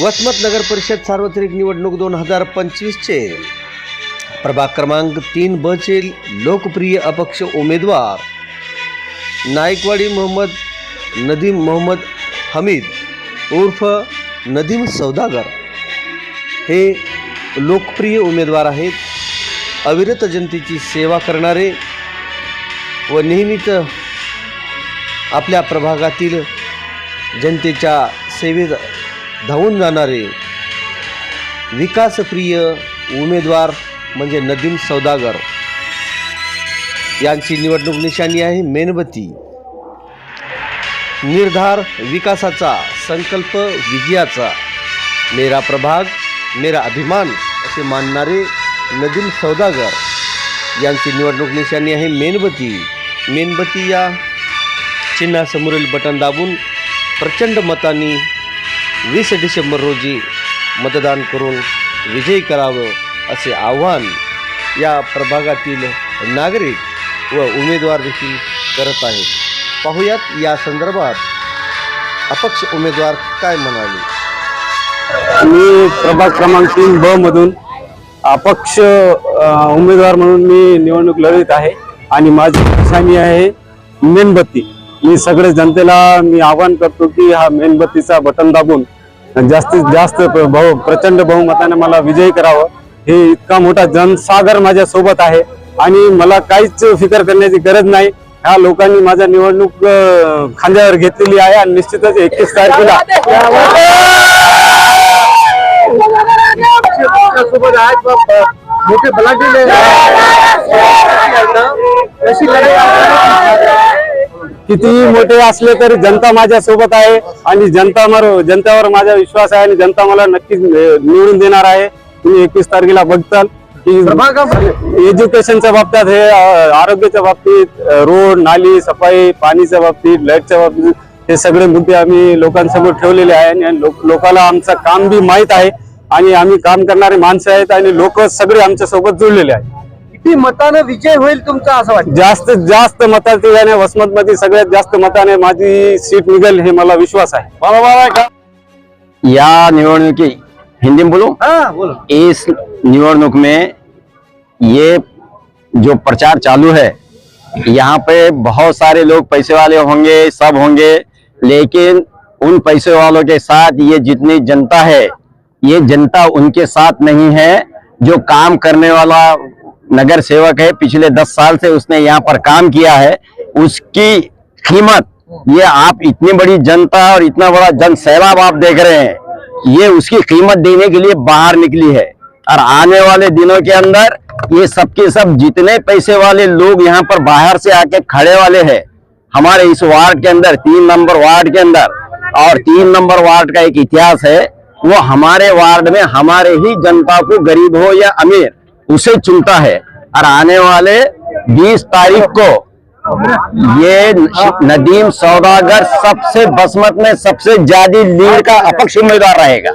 वसमत नगर परिषद सार्वत्रिक निवडणूक दोन हजार पंचवीसचे प्रभाग क्रमांक तीन ब चे लोकप्रिय अपक्ष उमेदवार नायकवाडी मोहम्मद नदीम मोहम्मद हमीद उर्फ नदीम सौदागर हे लोकप्रिय उमेदवार आहेत. अविरत जनतेची सेवा करणारे व नेहमीच आपल्या प्रभागातील जनतेच्या सेवेत धावून जाणारे विकासप्रिय उमेदवार म्हणजे नदीम सौदागर. यांची निवडणूक निशाणी आहे. मेणबत्ती. निर्धार विकासाचा संकल्प विजयाचा. मेरा प्रभाग मेरा अभिमान असे मानणारे नदीम सौदागर यांची निवडणूक निशाणी आहे. मेणबत्ती. मेणबत्ती या चिन्हासमोरील बटन दाबून प्रचंड मतांनी वीस डिसेंबर रोजी मतदान करून विजयी करावं असे आव्हान या प्रभागातील नागरिक व उमेदवार देखील करत आहेत. पाहूयात या संदर्भात अपक्ष उमेदवार काय म्हणाले? मी प्रभाग क्रमांक तीन ब मधून अपक्ष उमेदवार म्हणून मी निवडणूक लढवित आहे आणि माझी निशाणी आहे मेणबत्ती. मी सगळे जनतेला मी आवाहन करतो की हा मेणबत्तीचा बटन दाबून जास्तीत जास्त प्र- बहु प्रचंड बहुमताने मला विजयी करावं. हे इतका मोठा जनसागर माझ्या सोबत आहे आणि मला काहीच फिकर करण्याची गरज नाही. ह्या लोकांनी माझ्या निवडणूक खांद्यावर घेतलेली आहे आणि निश्चितच एकतीस तारखेला मोठे बलाढ्य कितीही मोठे असले तरी जनता माझ्या सोबत आहे आणि जनता मर जनतेवर माझा विश्वास आहे आणि जनता मला नक्कीच निवडून देणार आहे. तुम्ही एकवीस तारखेला बघताल की एज्युकेशनच्या बाबतीत हे आरोग्याच्या बाबतीत रोड नाली सफाई पाणीच्या बाबतीत लाईटच्या बाबतीत हे सगळे मुद्दे आम्ही लोकांसमोर ठेवलेले आहे आणि लोक- लोकांना आमचं काम बी माहीत आहे आणि आम्ही काम करणारे माणसं आहेत आणि लोक सगळे आमच्यासोबत जुळलेले आहेत. किती मतानं विजय होईल तुमचा असं वाटतं? जास्तीत जास्त मताची याने वसमत मध्ये सगळ्यात जास्त मताने माझी सीट निघेल हे मला विश्वास आहे. बरोबर आहे का? या निवडणुकी हिंदी में बोलो? हा बोलो. इस निवडणूक में ये जो प्रचार चालू है यहाँ पे बहुत सारे लोग पैसे वाले होंगे सब होंगे लेकिन उन पैसे वालों के साथ ये जितनी जनता है ये जनता उनके साथ नहीं है जो काम करने वाला नगर सेवक है, पिछले दस साल से उसने यहाँ पर काम किया है, उसकी कीमत, ये आप इतनी बड़ी जनता और इतना बड़ा जन सैलाब आप देख रहे हैं, ये उसकी कीमत देने के लिए बाहर निकली है। और आने वाले दिनों के अंदर ये सबके सब जितने पैसे वाले लोग यहाँ पर बाहर से आके खड़े वाले हैं, हमारे इस वार्ड के अंदर, तीन नंबर वार्ड के अंदर, और तीन नंबर वार्ड का एक इतिहास है, वो हमारे वार्ड में हमारे ही जनता को गरीब हो या अमीर उसे चुनता है। और आने वाले 20 तारीख को ये नदीम सौदागर सबसे बसमत में सबसे ज़्यादा लीड का अपक्ष उम्मीदवार रहेगा।